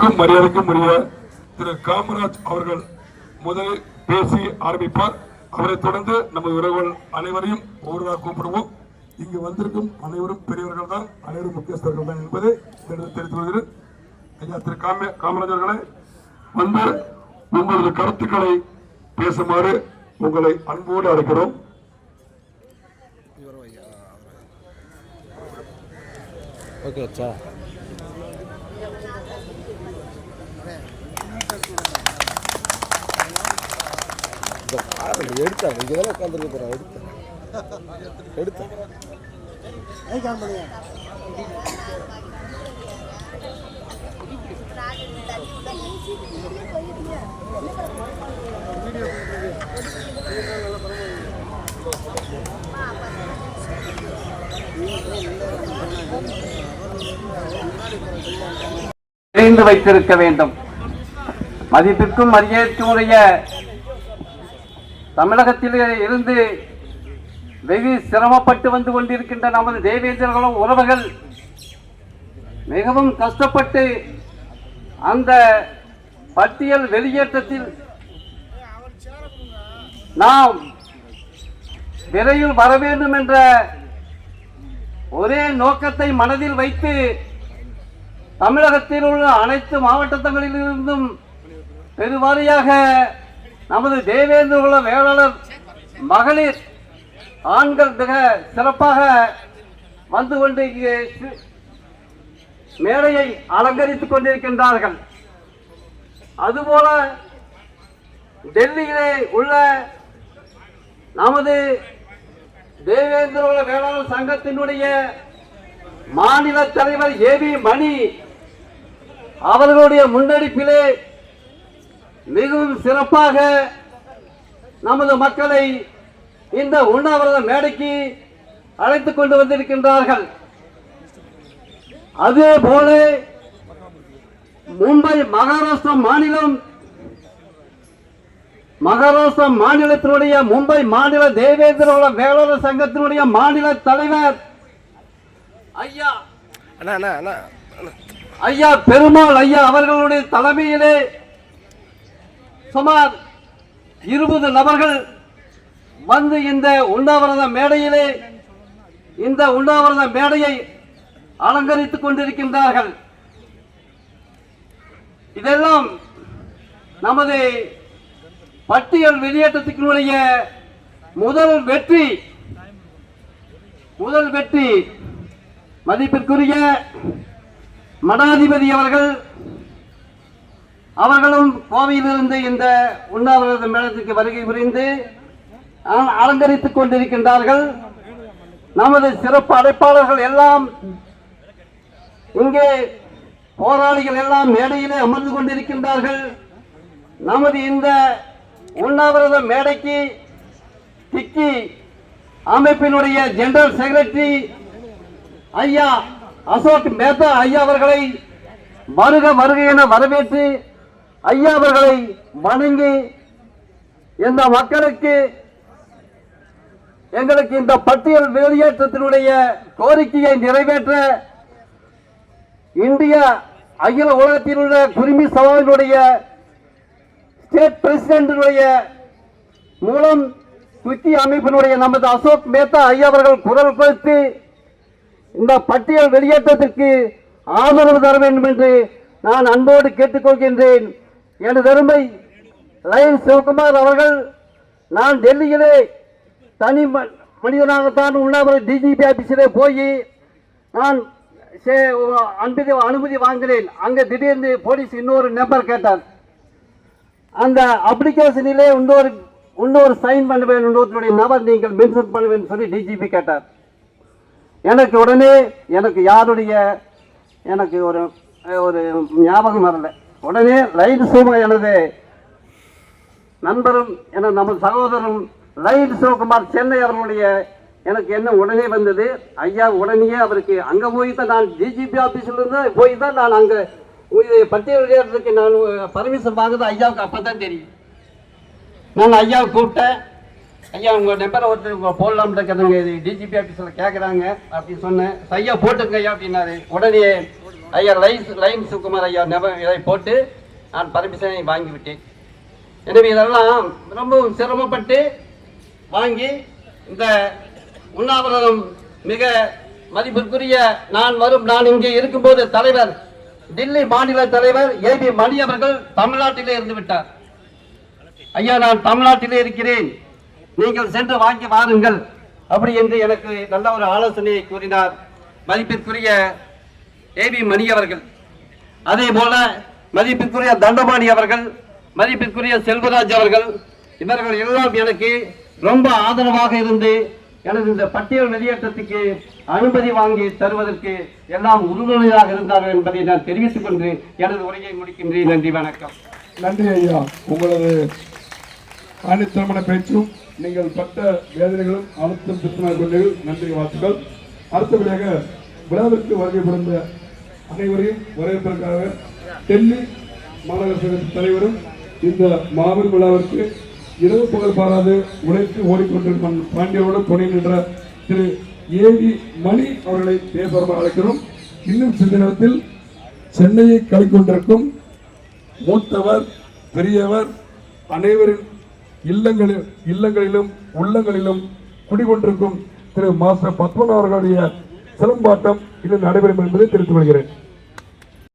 மரியாதைக்கும் உரிய திரு காமராஜ் அவர்கள் முதலில் பேசி ஆரம்பிப்பார். அவரைத் தொடர்ந்து நமது உறவுகள் அனைவரையும் ஒவ்வொருவராக கூப்பிடுவோம். இங்கு வந்திருக்கும் அனைவரும் பெரியவர்கள் தான் அனைவரும் முக்கியஸ்தர்கள் தான் என்பதை தெரிந்து தெரிந்து கொள்கிறேன். ஐயா திரு காம காமராஜ் அவர்களே வந்து உங்களது கருத்துக்களை பேசுமாறு உங்களை அன்போடு அழைக்கிறோம். ஓகே சார் எடுத்தேன் இங்கே தானே உட்காந்துருக்க போகிறேன் எடுத்தேன் எடுத்தேன் தெரிந்து வைத்திருக்க வேண்டும். மதிப்பிற்கும் மரியாதைக்குரிய தமிழகத்திலே இருந்து வெகு சிரமப்பட்டு வந்து கொண்டிருக்கின்ற நமது தேவேந்திரர்களும் உறவுகள் மிகவும் கஷ்டப்பட்டு அந்த பட்டியல் வெளியேற்றத்தில் நாம் விரைவில் வர வேண்டும் என்ற ஒரே நோக்கத்தை மனதில் வைத்து தமிழகத்தில் உள்ள அனைத்து மாவட்டங்களிலிருந்தும் பெருவாரியாக நமது தேவேந்திரகுல வேளாளர் மகளிர் ஆண்கள் மிக சிறப்பாக வந்து கொண்டு இங்கே மேடையை அலங்கரித்துக் கொண்டிருக்கின்றார்கள். அதுபோல டெல்லியிலே உள்ள நமது தேவேந்திரகுல வேளாளர் சங்கத்தினுடைய மாநில தலைவர் ஏபி மணி அவர்களுடைய முன்னெடுப்பிலே மிகவும் சிறப்பாக நமது மக்களை இந்த உண்ணாவிரத மேடைக்கு அழைத்துக் கொண்டு வந்திருக்கின்றார்கள். அதே போல மும்பை மகாராஷ்டிரா மாநிலம் மகாராஷ்டிரா மாநிலத்தினுடைய மும்பை மாநில தேவேந்திர குல வேளாளர் சங்கத்தினுடைய மாநில தலைவர் ஐயா. ஐயா பெருமாள் ஐயா அவர்களுடைய தலைமையிலே சுமார் இருபது நபர்கள் வந்து இந்த உண்ணாவிரத மேடையிலே இந்த உண்ணாவிரத மேடையை அலங்கரித்துக் கொண்டிருக்கின்றார்கள். இதெல்லாம் நமது பட்டியல் வெளியேற்றத்தினுடைய முதல் வெற்றி முதல் வெற்றி மதிப்பிற்குரிய மடாதிபதி அவர்கள் அவர்களும் கோவையிலிருந்து இந்த உண்ணாவிரத மேளத்துக்கு வருகை புரிந்து அலங்கரித்துக் கொண்டிருக்கின்றார்கள். நமது சிறப்பு அழைப்பாளர்கள் எல்லாம் இங்கே போராளிகள் எல்லாம் மேடையிலே அமர்ந்து கொண்டிருக்கின்றார்கள். நமது இந்த உண்ணாவிரத மேடைக்கு திக்கி அமைப்பினுடைய ஜெனரல் செக்ரட்டரி ஐயா அசோக் மேத்தா ஐயா அவர்களை வருக வருக என வரவேற்று ஐயா அவர்களை வணங்கி இந்த மக்களுக்கு எங்களுக்கு இந்த பட்டியல் வெளியேற்றத்தினுடைய கோரிக்கையை நிறைவேற்ற இந்திய அகில உலகத்தில் உள்ள குருமி சபாவினுடைய ஸ்டேட் பிரசிடென்டினுடைய மூலம் குத்தி அமைப்பினுடைய நமது அசோக் மேத்தா ஐயா அவர்கள் குரல் கொடுத்து இந்த பட்டியல் வெளியேற்றத்திற்கு ஆதரவு தர வேண்டும் என்று நான் அன்போடு கேட்டுக்கொள்கின்றேன். எனது அருமை லயன் சிவகுமார் அவர்கள் நான் டெல்லியிலே தனி மனிதனாகத்தான் உண்ணாவிரத டிஜிபி ஆபீஸிலே போய் நான் சே- அனுமதி அனுமதி வாங்கினேன். அங்கே திடீர்னு போலீஸ் இன்னொரு நம்பர் கேட்டார். அந்த அப்ளிகேஷனிலே இன்னொரு இன்னொரு சைன் பண்ண வேண்டும் இன்னொருத்தருடைய நபர் நீங்கள் மென்ஷன் பண்ண வேண்டும் சொல்லி டிஜிபி கேட்டார். எனக்கு உடனே எனக்கு யாருடைய எனக்கு ஒரு ஒரு ஞாபகம் வரலை. உடனே லைட் சோமா எனது நண்பரும் என நமது சகோதரரும் லைட் சிவகுமார் சென்னை அவர்களுடைய எனக்கு என்ன உடனே வந்தது. ஐயா உடனே அவருக்கு அங்கே போய் தான் நான் டிஜிபி ஆஃபீஸில் இருந்து போய் தான் நான் அங்கே பட்டியல் நான் பர்மிஷன் வாங்குறது ஐயாவுக்கு அப்போ தான் தெரியும். நான் ஐயாவை கூப்பிட்டேன். ஐயா உங்கள் நம்பரை ஒருத்தர் போடலாம்னு இருக்கிறவங்க இது டிஜிபி ஆஃபீஸில் கேட்குறாங்க. அப்படின்னு சொன்னேன். ஐயா போட்டுருங்க ஐயா அப்படின்னாரு. உடனே ஐயா லைன்ஸ் லைன் சுகுமார் ஐயா நப இதை போட்டு நான் பர்மிஷனை வாங்கிவிட்டேன். எனவே இதெல்லாம் ரொம்பவும் சிரமப்பட்டு வாங்கி இந்த உண்ணாவிரதம் மிக மதிப்பிற்குரிய நான் வரும் நான் இங்கே இருக்கும்போது தலைவர் தில்லி மாநில தலைவர் ஏபி மணி அவர்கள் தமிழ்நாட்டிலே இருந்து விட்டார். ஐயா நான் தமிழ்நாட்டிலே இருக்கிறேன். நீங்கள் சென்று வாங்கி வாருங்கள். அப்படி என்று எனக்கு நல்ல ஒரு ஆலோசனையை கூறினார். மதிப்பிற்குரிய ஏபி மணி அவர்கள். அதே போல மதிப்பிற்குரிய தண்டபாணி அவர்கள் மதிப்பிற்குரிய செல்வராஜ் அவர்கள் இவர்கள் எல்லாம் எனக்கு ரொம்ப ஆதரவாக இருந்து எனது இந்த பட்டியல் வெளியேற்றத்துக்கு அனுமதி வாங்கி தருவதற்கு எல்லாம் உறுதுணையாக இருந்தார்கள் என்பதை நான் தெரிவித்துக் கொண்டு எனது உரையை முடிக்கின்றேன். நன்றி வணக்கம். நன்றி ஐயா. உங்களது ஆணித்தரமான பேச்சும் நீங்கள் பட்ட வேதனைகளும் அழுத்தம் திருத்தினார் கொண்டீர்கள் நன்றி வாழ்த்துக்கள். அடுத்தபடியாக விழாவிற்கு வருகை புரிந்த அனைவரையும் வரவேற்பதற்காக டெல்லி மாநகர தலைவரும் இந்த மாபெரும் விழாவிற்கு இரவு பகல் பாராது உழைத்து ஓடிக்கொண்டிருக்கும் பாண்டியரோடு துணை நின்ற திரு ஏவி மணி அவர்களை பேசுவதாக அழைக்கிறோம். இன்னும் சிறிது நேரத்தில் சென்னையை கைக்கொண்டிருக்கும் மூத்தவர் பெரியவர் அனைவரின் இல்லங்களில் இல்லங்களிலும் உள்ளங்களிலும் குடிகொண்டிருக்கும் திரு மாஸ்டர் பத்மன் அவர்களுடைய சிலம்பாட்டம் இது நடைபெறும் என்பதை தெரிவித்துக் கொள்கிறேன்.